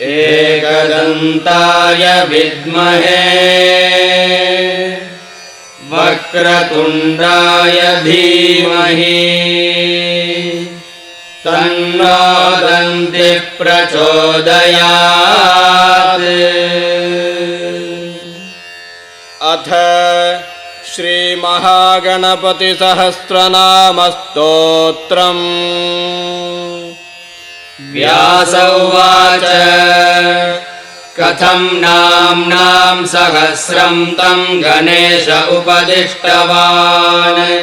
एकदन्ताय विद्महे। वक्रतुण्डाय धीमहि। तन्नो दन्तिः प्रचोदयात्। अथ श्रीमहागणपतिसहस्रनामस्तोत्रम् व्यास उवाच। कथम् नाम्नाम् सहस्रम् तम् गणेश उपदिष्टवान्।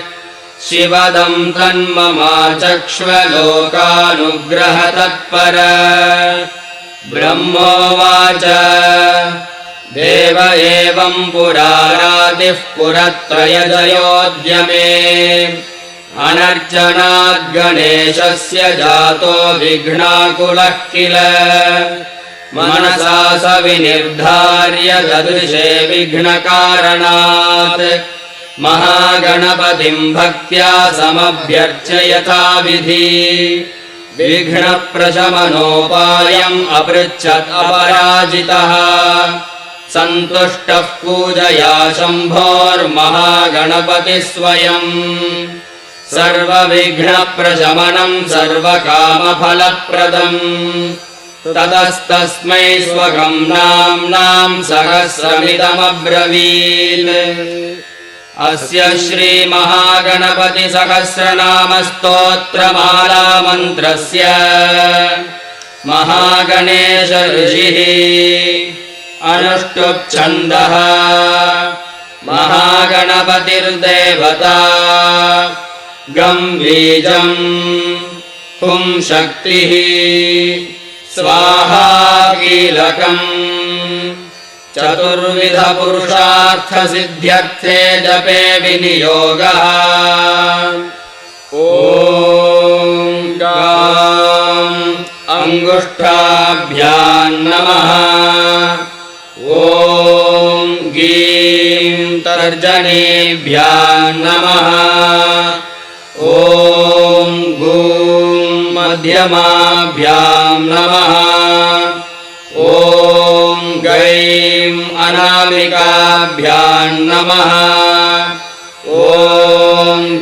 शिवदम् तन्ममाचक्ष्वलोकानुग्रहतत्पर। ब्रह्मोवाच। देव एवम् पुरारादिः पुरत्रयजयोद्यमे अनर्चनाद्गणेशस्य जातो विघ्नाकुलः किल? मनसा स विनिर्धार्य ददृशे विघ्नकारणात्। महागणपतिम् भक्त्या समभ्यर्चयथाविधि विघ्नप्रशमनोपायम् अपृच्छत् अपराजितः। सन्तुष्टः पूजया शम्भोर्महागणपतिः स्वयम् सर्वविघ्नप्रशमनम् सर्वकामफलप्रदम्। ततस्तस्मै स्वगम् नाम्नाम् सहस्रमिदमब्रवीत्। अस्य श्रीमहागणपतिसहस्रनामस्तोत्रमालामन्त्रस्य महागणेश ऋषिः अनुष्टुप्छन्दः। महागणपतिर्देवता गम् बीजम् हुं शक्तिः। स्वाहा कीलकम्। चतुर्विधपुरुषार्थसिद्ध्यर्थे जपे विनियोगः। ॐ अङ्गुष्ठाभ्याम् नमः। ॐ गीं तर्जनीभ्याम् नमः मध्यमाभ्याम् नमः। ॐ गैं अनामिकाभ्याम् नमः। ॐ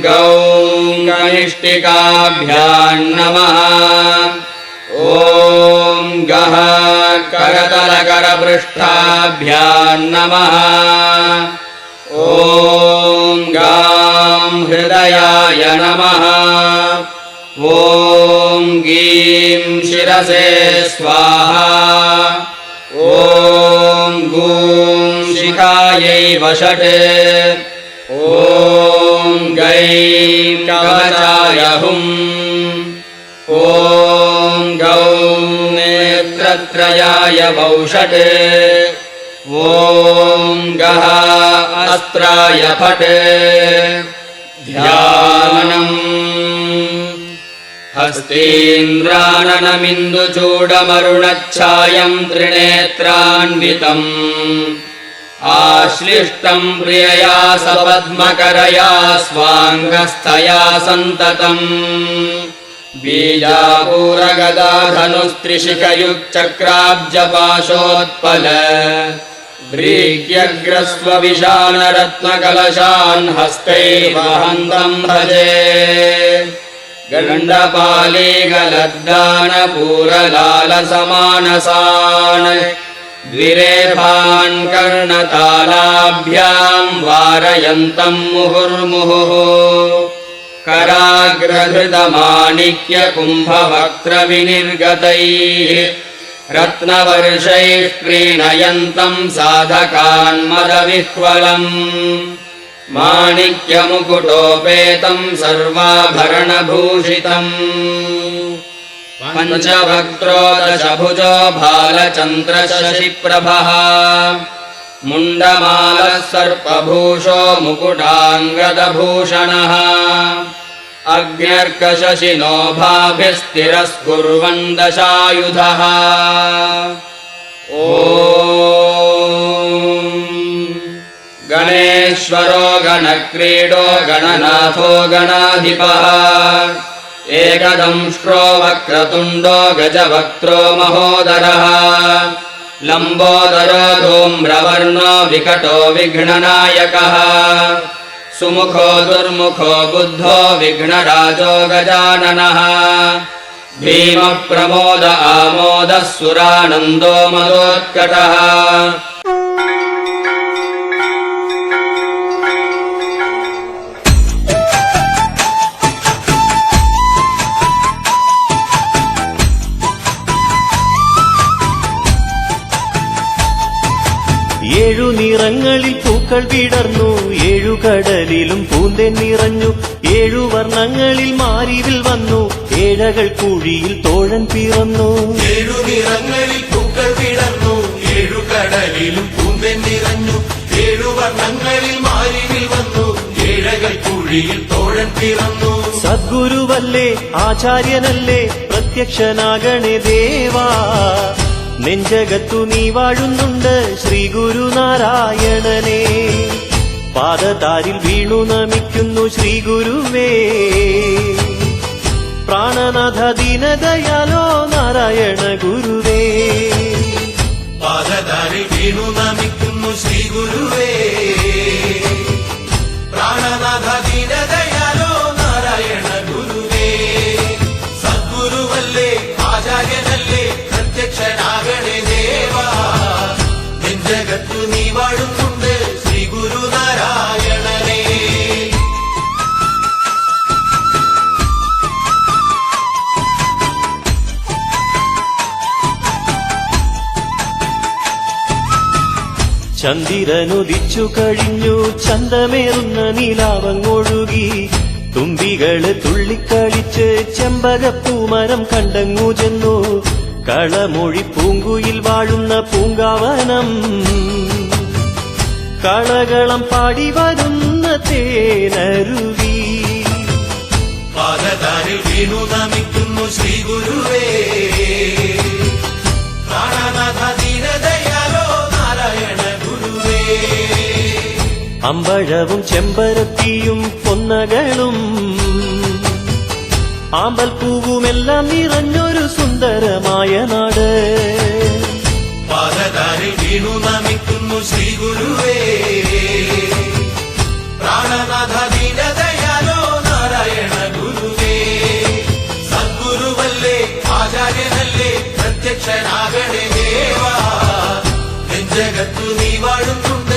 गौं कनिष्ठिकाभ्याम् नमः। ॐ गः करतलकरपृष्ठाभ्याम् नमः। ॐ गां हृदयाय नमः स्वाहा। ॐ गूं शिखायै वषट्। ॐ गैं कवचाय हुम्। ॐ गौं नेत्रत्रयाय वौषट्। ॐ गः अस्त्राय फट्। ध्यानम् हस्तीन्द्राननमिन्दुचूडमरुणच्छायम् त्रिनेत्रान्वितम्। आश्लिष्टम् प्रियया सपद्मकरया स्वाङ्गस्थया सन्ततम्। बीजापूरगदाधनुस्त्रिशिखयुक्चक्राब्जपाशोत्पल। व्रीह्यग्रस्वविशानरत्नकलशान् हस्तैर्वहन्तम् भजे गण्डपालीगलद्दानपूरलालसमानसान् द्विरेफान् कर्णतालाभ्याम् वारयन्तम् मुहुर्मुहुः। कराग्रहृतमाणिक्यकुम्भवक्त्रविनिर्गतैः रत्नवर्षैः प्रीणयन्तम् साधकान्मदविह्वलम् माणिक्यमुकुटोपेतम् सर्वाभरणभूषितम् पञ्चवक्त्रो दशभुजो भालचन्द्रशशिप्रभः। मुण्डमालः सर्पभूषो मुकुटाङ्गदभूषणः। अग्न्यर्कशशिनो भाभिस्तिरस्कुर्वन् दशायुधः ॐ गणेश्वरो गणक्रीडो गणनाथो गणाधिपः। एकदंष्ट्रो वक्रतुण्डो गजवक्त्रो महोदरः। लम्बोदरो धूम्रवर्णो विकटो विघ्ननायकः। सुमुखो दुर्मुखो बुद्धो विघ्नराजो गजाननः। भीमः प्रमोद आमोदः सुरानन्दो मदोत्कटः പൂക്കൾ വിടർന്നു ഏഴു കടലിലും പൂന്തൻ നിറഞ്ഞു ഏഴു വർണങ്ങളിൽ മാരിവിൽ വന്നു ഏഴകൾ കുഴിയിൽ തോഴൻ പിറന്നു. ഏഴു നിറങ്ങളിൽ പൂക്കൾ വിടർന്നു ഏഴു കടലിലും പൂന്തൻ നിറഞ്ഞു ഏഴു വർണങ്ങളിൽ മാരിവിൽ വന്നു ഏഴകൾ കുഴിയിൽ തോഴൻ പിറന്നു. സദ്ഗുരുവല്ലേ ആചാര്യനല്ലേ പ്രത്യക്ഷനാകണേ ദേവാ. നെഞ്ചകത്തു നീ വാഴുന്നുണ്ട് ശ്രീ ഗുരുനാരായണനെ പാദതാരിൽ വീണു നമിക്കുന്നു ശ്രീ ഗുരുവേ പ്രാണനാഥ ദീനദയാലോ നാരായണ ഗുരുവേ. പാദതാരിൽ വീണു നമിക്കുന്നു ശ്രീ ഗുരുവേ പ്രാണനാഥ ചന്ദ്രനുദിച്ചു കഴിഞ്ഞു ചന്തമേറുന്ന നീലാവങ്ങൊഴുകി. തുമ്പികൾ തുള്ളിക്കളിച്ച് ചെമ്പകപ്പൂമരം കണ്ടങ്ങു ചെന്നു. കളമൊഴി പൂങ്കുയിൽ വാഴുന്ന പൂങ്കാവനം. കളകളം പാടി വരുന്ന തേനരുവി. പാദതാരിൽ വീണു നമിക്കുന്നു ശ്രീ ഗുരുവേ അമ്പഴവും ചെമ്പരത്തിയും പൊന്നകളും ആമ്പൽപ്പൂവുമെല്ലാം നിറഞ്ഞൊരു സുന്ദരമായ നാട്. പാദതാരിൽ വീണു നമിക്കുന്നു ശ്രീ ഗുരുവേ പ്രാണനാഥ ദീനദയാലോ നാരായണ ഗുരുവേ. സദ്ഗുരുവല്ലേ ആചാര്യനല്ലേ പ്രത്യക്ഷനാകണേ ദേവാ. ജഗത്തു നീ വാഴുന്നുണ്ട്.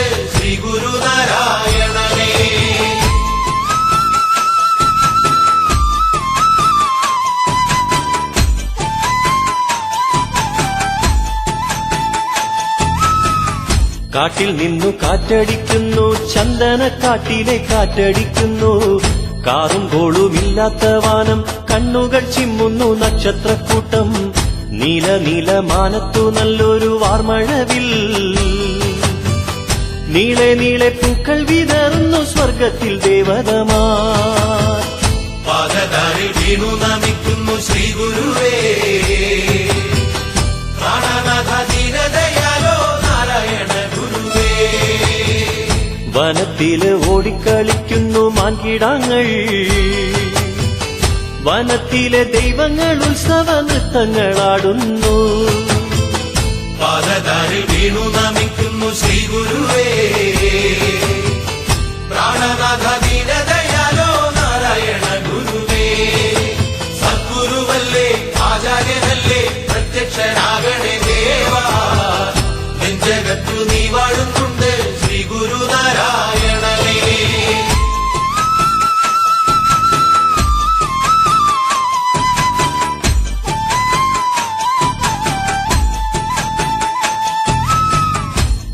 കാട്ടിൽ നിന്നു കാറ്റടിക്കുന്നു ചന്ദന കാട്ടിലെ കാറ്റടിക്കുന്നു. കാറും കോളുമില്ലാത്ത വാനം കണ്ണുകൾ ചിമ്മുന്നു നക്ഷത്രക്കൂട്ടം. നീല നീല മാനത്തു നല്ലൊരു വാർമഴവിൽ. നീളെ നീളെ പൂക്കൾ വിതറുന്നു സ്വർഗത്തിൽ ദേവതമാ. പാദതാരിൽ വീണു നമിക്കുന്നു ശ്രീ ഗുരുവേ പ്രാണനാഥ വനത്തിൽ ഓടിക്കളിക്കുന്നു മാൻകിടാങ്ങൾ. വനത്തിലെ ദൈവങ്ങൾ ഉത്സവ നൃത്തങ്ങളാടുന്നു പാദതാരിൽ വീണു നമിക്കുന്നു ശ്രീ ഗുരുവേ പ്രാണനാഥ ദീനദയാലോ നാരായണ ഗുരുവേ. സദ്ഗുരുവല്ലേ ആചാര്യനല്ലേ പ്രത്യക്ഷനാകണേ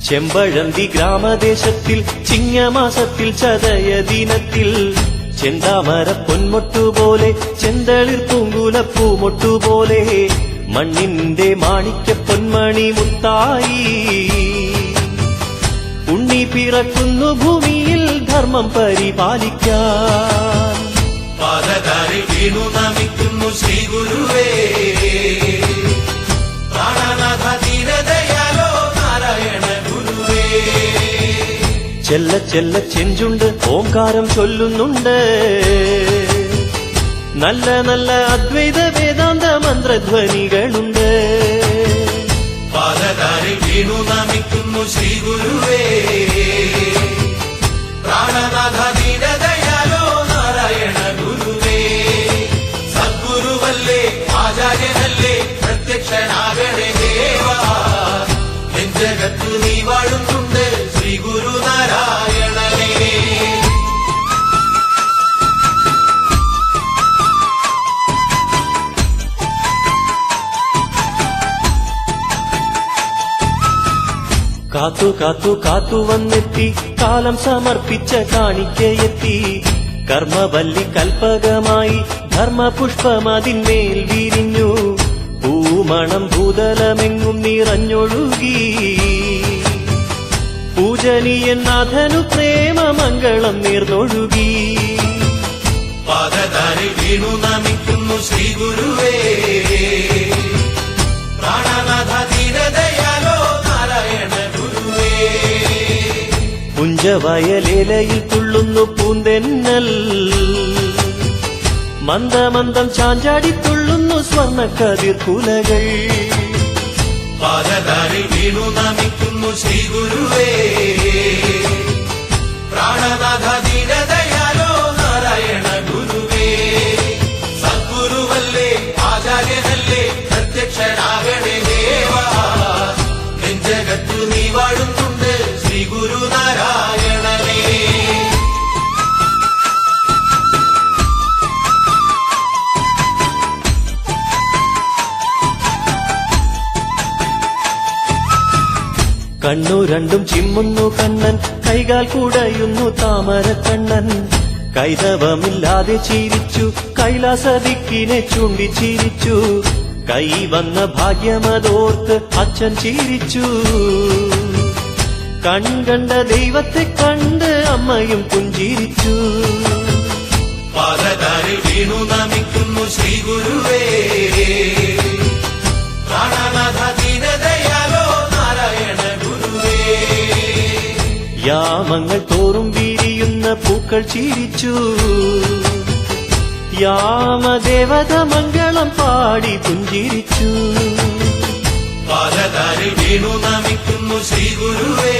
ചെമ്പഴന്തി ഗ്രാമദേശത്തിൽ ചിങ്ങമാസത്തിൽ ചതയ ദിനത്തിൽ. ചെന്താമര പൊന്മൊട്ടുപോലെ ചെന്തളിർ പൂങ്കുല പൂമൊട്ടുപോലെ മണ്ണിന്റെ മാണിക്യ പൊന്മണി മുത്തായി. ഉണ്ണി പിറക്കുന്നു ഭൂമിയിൽ ധർമ്മം പരിപാലിക്കാൻ. പാദതാരിൽ വീണു നമിക്കുന്നു ശ്രീ ഗുരുവേ ചെല്ല ചെല്ല ചെഞ്ചുണ്ട് ഓംകാരം ചൊല്ലുന്നുണ്ട്. നല്ല നല്ല അദ്വൈത വേദാന്ത മന്ത്രധ്വനികളുണ്ട്. പാദതാരി വീണു നമിക്കുന്നു ശ്രീ ഗുരുവേ പ്രാണനാഥ ദീനദയാലോ നാരായണ ഗുരുവേ. സദ്ഗുരുവല്ലേ ആചാര്യനല്ലേ പ്രത്യക്ഷനാകണേ ദേവാ. ജഗത്ത് നീ വാഴുന്നുണ്ട് കാത്തു കാത്തു കാത്തു വന്നെത്തി. കാലം സമർപ്പിച്ച കാണിക്കയെത്തി. കർമ്മവല്ലി കൽപ്പകമായി ധർമ്മപുഷ്പമതിന്മേൽ വിരിഞ്ഞു. പൂമണം ഭൂതലമെങ്ങും നിറഞ്ഞൊഴുകി. പൂജനീയൻ നാഥനു പ്രേമമംഗളം നീർന്നൊഴുകി. പാദതാരി വീണു നമിക്കുന്നു ശ്രീ ഗുരുവേ പ്രാണനാഥ ദീനദയാലോ പുഞ്ചവയലേലയിൽ തുള്ളുന്നു പൂന്തെന്നൽ. മന്ദമന്ദം ചാഞ്ചാടി തുള്ളുന്നു സ്വർണ കുലകൾ. പാദധാരി വീണു നമിക്കുന്നു ശ്രീ ഗുരുവേ പ്രാണനാഥ കണ്ണു രണ്ടും ചിമ്മുന്നു കണ്ണൻ കൈകാൽ കുടയുന്നു താമര കണ്ണൻ കൈതവമില്ലാതെ ചിരിച്ചു കൈലാസദിക്കിനെ ചൂണ്ടി ചിരിച്ചു. കൈ വന്ന ഭാഗ്യമതോർത്ത് അച്ഛൻ ചിരിച്ചു. കൺകണ്ട ദൈവത്തെ കണ്ട് അമ്മയും പുഞ്ചിരിച്ചു. പാദതാരി വീണു നമിക്കുന്നു ശ്രീ ഗുരുവേ യാമങ്ങൾ തോറും വിരിയുന്ന പൂക്കൾ ചിരിച്ചു. യാമദേവത മംഗളം പാടി പുഞ്ചിരിച്ചു. പാലതാരിൽ വീണു നമിക്കുന്നു ശ്രീ ഗുരുവേ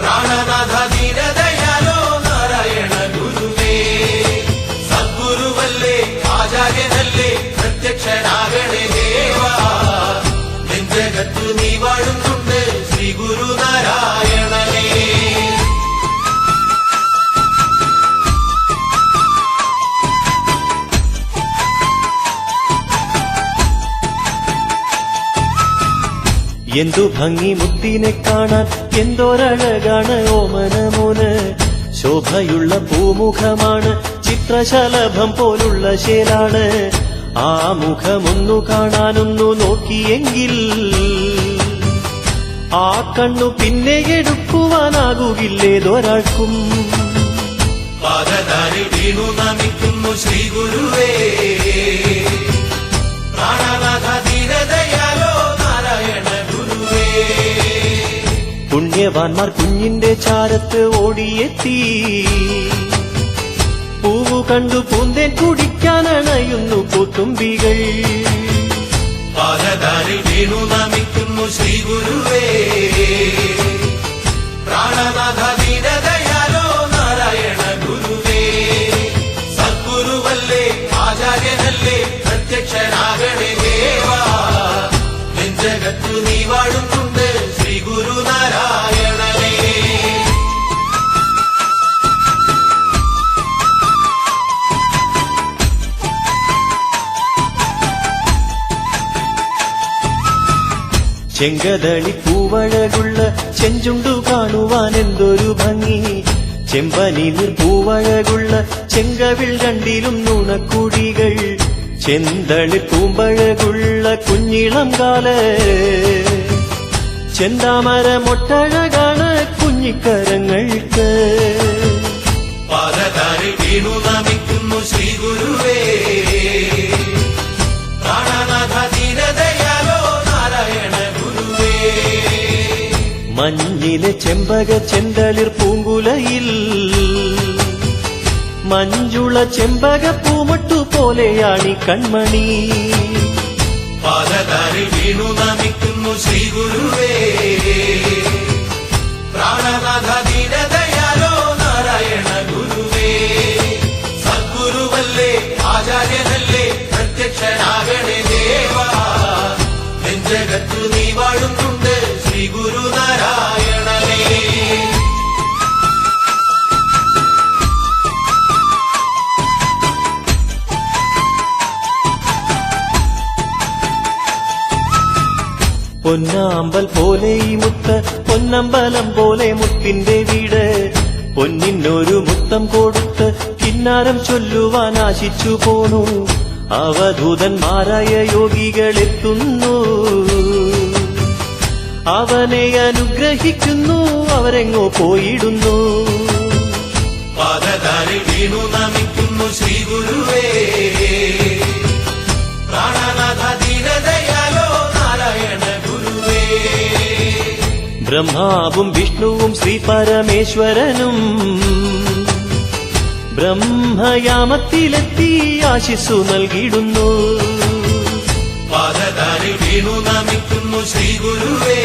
പ്രാണനാഥ ദീനദയാലോ നാരായണ ഗുരുവേ. സദ്ഗുരുവല്ലേ ആചാര്യനല്ലേ പ്രത്യക്ഷനാകണേ ദേവാ. ജഗത്തു നീ വാഴുന്നുണ്ട് എന്തു ഭംഗി മുത്തിനെ കാണാൻ എന്തോരഴകാണ് ഓമനമോന് ശോഭയുള്ള പൂമുഖമാണ് ചിത്രശലഭം പോലുള്ള ശേലാണ്. ആ മുഖമൊന്നു കാണാനൊന്നു നോക്കിയെങ്കിൽ ആ കണ്ണു പിന്നെ എടുക്കുവാനാകുകില്ലേതൊരാൾക്കും. പാദധാരി വീണു നമിക്കുന്നു ശ്രീ ഗുരുവേ. പുണ്യവാൻമാർ പുണ്യവാന്മാർ കുഞ്ഞിന്റെ ചാരത്ത് ഓടിയെത്തി. പൂവു കണ്ടു പൂന്തേൻ കുടിക്കാനണയുന്നു പൂത്തുമ്പികൾ പാദധാരി വീണു നമിക്കുന്നു ശ്രീ ഗുരുവേ പ്രാണനാഥ ദീനദയാലോ നാരായണ ഗുരുവേ. സദ്ഗുരുവല്ലേ ആചാര്യനല്ലേ പ്രത്യക്ഷനാകണേ ദേവാ. ജഗത്തു നീ വാഴുന്നുണ്ട് ചെങ്കതളി പൂവഴകുള്ള ചെഞ്ചുണ്ടു കാണുവാൻ എന്തൊരു ഭംഗി. ചെമ്പനിൽ പൂവഴകുള്ള ചെങ്കവിൽ രണ്ടിലും നുണക്കുടികൾ. ചെന്തളി പൂമ്പഴകുള്ള കുഞ്ഞിളം കാല. ചെന്താമര മൊട്ടഴകാണ് കുഞ്ഞിക്കരങ്ങൾക്ക്. പാലതാരി വീണു നമിക്കുന്നു ശ്രീ മഞ്ഞിലെ ചെമ്പക ചെന്തളിർ പൂങ്കുലയിൽ. മഞ്ഞുള ചെമ്പക പൂമട്ടു പോലെയാണി കൺമണി. പാലതാരി വീണു നമിക്കുന്നു ശ്രീ ഗുരുവേ പ്രാണനാഥ ദീനദയാലോ നാരായണ ഗുരുവേ. സദ്ഗുരുവല്ലേ ആചാര്യനല്ലേ പ്രത്യക്ഷനാകണേ ദേവാ. നീ വാഴുന്നുണ്ട് ശ്രീ പൊന്നാമ്പൽ പോലെ ഈ മുത്ത് പൊന്നമ്പലം പോലെ മുത്തിന്റെ വീട്. പൊന്നിന്നൊരു മുത്തം കൊടുത്ത് കിന്നാരം ചൊല്ലുവാൻ ആശിച്ചു പോണു. അവധൂതന്മാരായ യോഗികൾ എത്തുന്നു അവനെ അനുഗ്രഹിക്കുന്നു അവരെങ്ങോ പോയിടുന്നു. പാദതാരിൽ വീണു നമിക്കുന്നു ശ്രീ ഗുരുവേ പ്രാണനാഥ ദീനദയാലോ നാരായണ ഗുരുവേ. ബ്രഹ്മാവും വിഷ്ണുവും ശ്രീ പരമേശ്വരനും ബ്രഹ്മയാമത്തിലെത്തി ആശിസ്സു നൽകിയിടുന്നു. പാദതാരിൽ വീണു നമിക്കുന്നു ശ്രീ ഗുരുവേ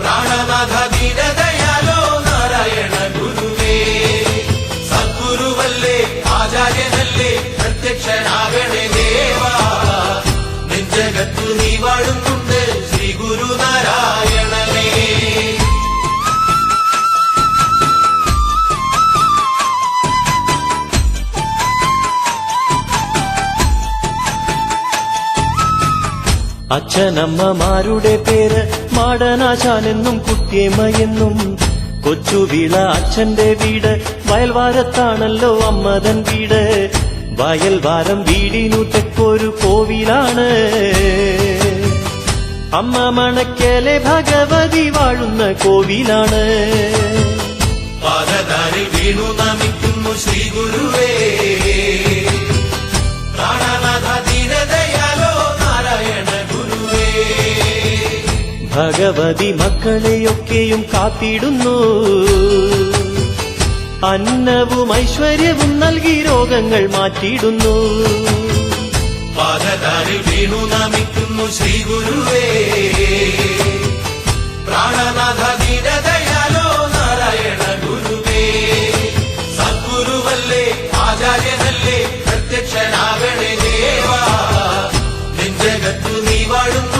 പ്രാണനാഥ ദീനദയാലോ നാരായണ ഗുരുവേ. സദ്ഗുരുവല്ലേ ആചാര്യനല്ലേ പ്രത്യക്ഷനാകണേ ദേവാ. നെഞ്ചകത്തു നീ വാഴുന്നുണ്ട് അച്ഛനമ്മമാരുടെ പേര് മാടനാശാനെന്നും കുട്ടിയമ്മയെന്നും. കൊച്ചുവിള അച്ഛന്റെ വീട് വയൽവാരത്താണല്ലോ അമ്മതൻ വീട്. വയൽവാരം വീടിനു തെക്കൊരു കോവിലാണ്. അമ്മ മണക്കലെ ഭഗവതി വാഴുന്ന കോവിലാണ്. പാദതാരിൽ വീണു നമിക്കുന്നു ശ്രീ ഗുരുവേ ഭഗവതി മക്കളെയൊക്കെയും കാത്തിടുന്നു. അന്നവും ഐശ്വര്യവും നൽകി രോഗങ്ങൾ മാറ്റിയിടുന്നു. പാദതാരിൽ വീണു നമിക്കുന്നു ശ്രീ ഗുരുവേ പ്രാണനാഥ ദീനദയാലോ നാരായണ ഗുരുവേ. സദ്ഗുരുവല്ലേ ആചാര്യനല്ലേ പ്രത്യക്ഷനാകണേ ദേവാ. നെഞ്ചകത്തു നീ വാഴുന്നുണ്ട്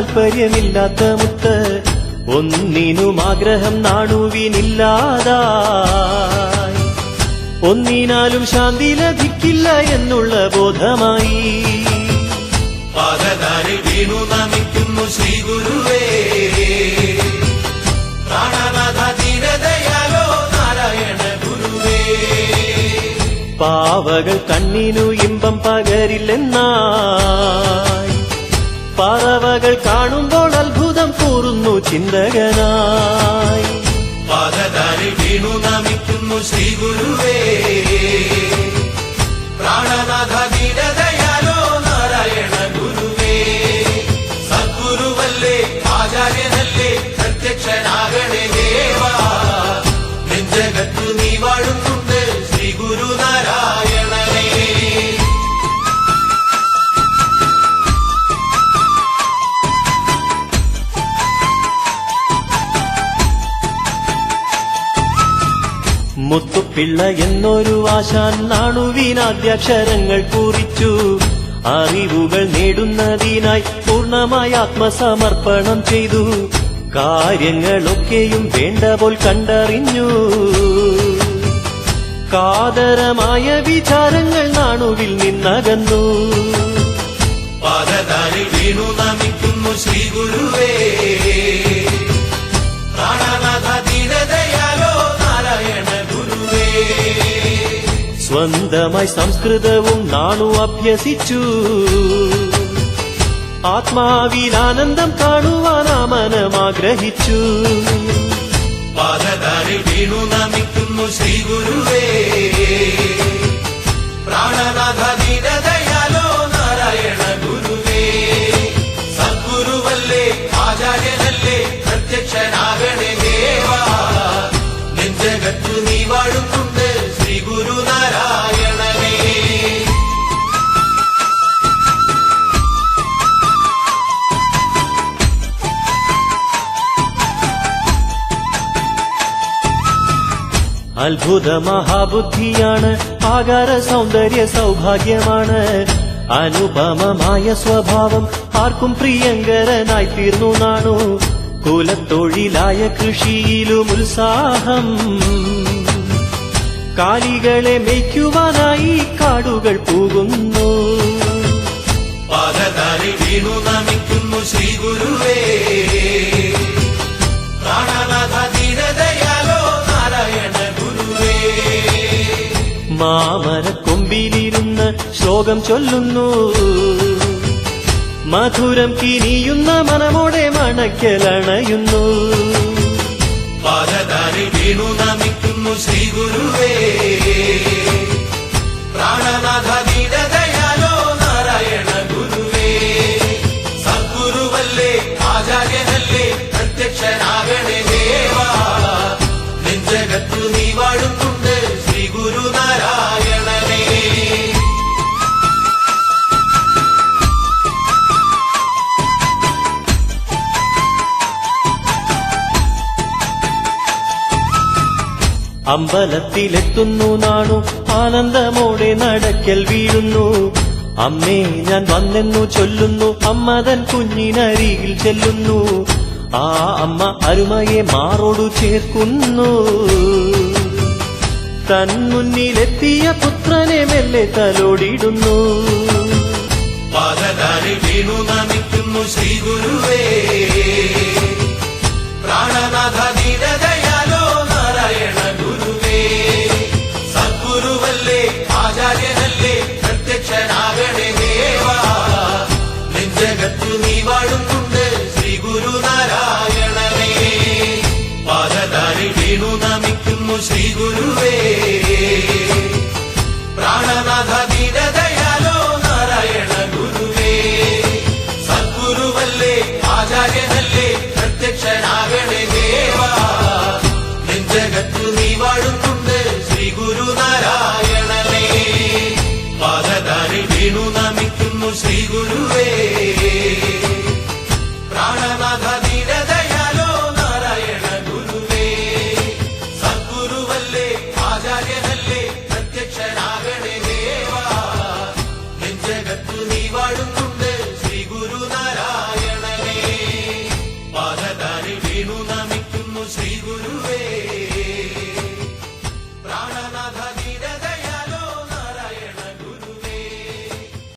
താല്പര്യമില്ലാത്ത മുത്ത് ഒന്നിനും ആഗ്രഹം നാണുവിനില്ലാതായി. ഒന്നിനാലും ശാന്തി ലഭിക്കില്ല എന്നുള്ള ബോധമായി. പാദതാരിൽ വീണു നമിക്കുന്നു ശ്രീ ഗുരുവേ പ്രാണനാഥ നാരായണ ഗുരുവേ. പാവകൾ കണ്ണിനു ഇമ്പം പകരില്ലെന്നായി. പറവകൾ കാണുമ്പോൾ അത്ഭുതം കൂറുന്നു ചിന്തകനായി. പാദതാരി വീണു നമിക്കുന്നു ശ്രീ ഗുരുവേ പ്രാണനാഥ ദീനദയാലോ നാരായണ ഗുരുവേ. സദ്ഗുരുവല്ലേ ആചാര്യനല്ലേ പ്രത്യക്ഷനാകണേ ദേവാ. നെഞ്ചകത്തു നീ വാഴുന്നുണ്ട് മുത്തുപിള്ള എന്നൊരു ആശാൻ നാണുവിനാദ്യാക്ഷരങ്ങൾ കുറിച്ചു. അറിവുകൾ നേടുന്നതിനായി പൂർണമായി ആത്മസമർപ്പണം ചെയ്തു. കാര്യങ്ങളൊക്കെയും വേണ്ട പോൽ കണ്ടറിഞ്ഞു. കാതരമായ വിചാരങ്ങൾ നാണുവിൽ നിന്നകന്നു. പാദതാരിൽ വീണു നമിക്കുന്നു ശ്രീ ഗുരുവേ സ്വന്തമായി സംസ്കൃതവും നാണു അഭ്യസിച്ചു. ആത്മാവിൽ ആനന്ദം കാണുവാൻ ആ മനം ആഗ്രഹിച്ചു. പാദതാരിൽ വീണു നമിക്കുന്നു ശ്രീ ഗുരുവേ പ്രാണനാഥ അത്ഭുത മഹാബുദ്ധിയാണ് ആകാര സൗന്ദര്യ സൗഭാഗ്യമാണ്. അനുപമമായ സ്വഭാവം ആർക്കും പ്രിയങ്കരനായി തീർന്നു നാണു. കുലത്തൊഴിലായ കൃഷിയിലും ഉത്സാഹം. കാലികളെ മേയ്ക്കുവാനായി കാടുകൾ പോകുന്നു. പാദതാരി വീണു നമിക്കുന്നു ശ്രീ ഗുരുവേ മാമര കൊമ്പിലിരുന്ന് ശ്ലോകം ചൊല്ലുന്നു. മധുരം കിനിയുന്ന മനമോടെ മണക്കലണയുന്നു പാദതാരിൽ വീണു നമിക്കുന്നു ശ്രീ ഗുരുവേ പ്രാണനാഥ ദീനദയാലോ നാരായണ ഗുരുവേ. സദ്ഗുരുവല്ലേ ആചാര്യനല്ലേ പ്രത്യക്ഷനാകണേ ദേവാ. നെഞ്ചകത്തു നീ അമ്പലത്തിലെത്തുന്നു നാണു. ആനന്ദമോടെ നടക്കൽ വീഴുന്നു. അമ്മേ ഞാൻ വന്നെന്നു ചൊല്ലുന്നു. അമ്മതൻ കുഞ്ഞിനരികിൽ ചെല്ലുന്നു. ആ അമ്മ അരുമയെ മാറോടു ചേർക്കുന്നു. തൻ മുന്നിലെത്തിയ പുത്രനെ മെല്ലെ തലോടിടുന്നു. പാദതാരിൽ വീണു നമിക്കുന്നു പ്രാണനാഥ ദീനദയാലോ നാരായണ. അധ്യക്ഷനാകണേ ദേവ നെഞ്ചകത്തു നീ വാഴുന്നുണ്ട് ശ്രീ ഗുരുനാരായണനേ പാദതാരി നമിക്കുന്നു ശ്രീ ഗുരുവേ